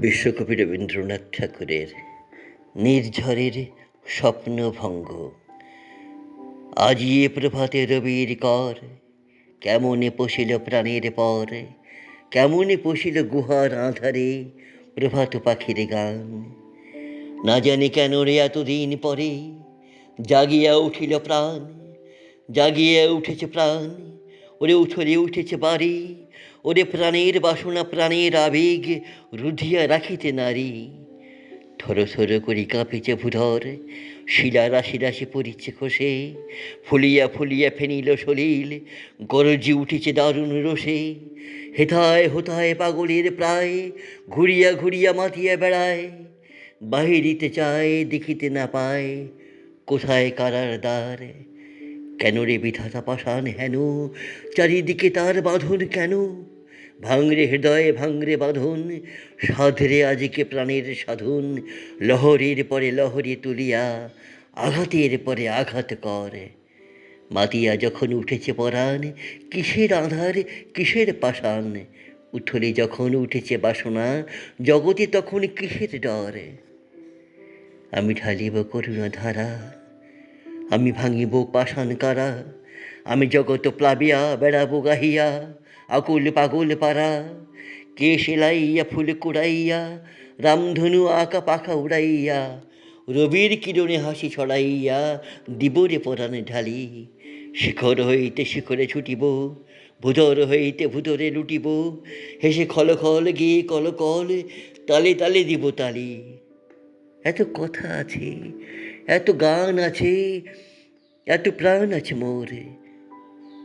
বিশ্বকবি রবীন্দ্রনাথ ঠাকুরের নির্ঝরের স্বপ্নভঙ্গ। আজিয়ে প্রভাতে রবির কর, কেমনে পশিল প্রাণের পর, কেমনে পশিল গুহার আধারে প্রভাত পাখির গান। না জানি কেন রে এতদিন পরে জাগিয়া উঠিল প্রাণ, জাগিয়া উঠেছে প্রাণ, ওরে উঠরে উঠেছে বাড়ি ওরে প্রাণের বাসনা প্রাণের আবেগ রুধিয়া রাখিতে নারী। থর করি কাঁপিছে ভুধর, শিলা রাশি রাশি পড়িচ্ছে খসে, ফুলিয়া ফুলিয়া ফেনিল সলিল, গরজি উঠিছে দারুণ রোষে। হেথায় হোথায় পাগলের প্রায়, ঘুরিয়া ঘুরিয়া মাতিয়া বেড়ায়, বাহিরিতে চায়, দেখিতে না পায়, কোথায় কারার দ্বার? কেন রে বিধাতা পাষাণ হেন? চারিদিকে তার বাঁধন কেন? ভাঙরে হৃদয়ে ভাঙরে বাঁধুন, সাধরে আজকে প্রাণের সাধুন, লহরীর পরে লহরী তুলিয়া, আঘাতের পরে আঘাত কর। মাতিয়া যখন উঠেছে পরাণ, কিসের আধার, কিসের পাষাণ? উঠলে যখন উঠেছে বাসনা, জগতে তখন কিসের ডর? আমি ঢালিব করুণা ধারা আমি ভাঙিব পাষাণ কারা? আমি জগত প্লাবিয়া বেড়াবো গাহিয়া আকুল পাগল পারা কে সেলাইয়া, ফুল কুড়াইয়া, রামধনু আঁকা পাখা উড়াইয়া, রবির কিরণে হাসি ছড়াইয়া, দিবরে পরাণে ঢালি। শিখর হইতে শিখরে ছুটিব, ভূধর হইতে ভূধরে লুটিব, হেসে খল খল গিয়ে কল কল, তালে তালে দিব তালি। এত কথা আছে, এত গান আছে, এত প্রাণ আছে মোরে।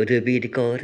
রবির কর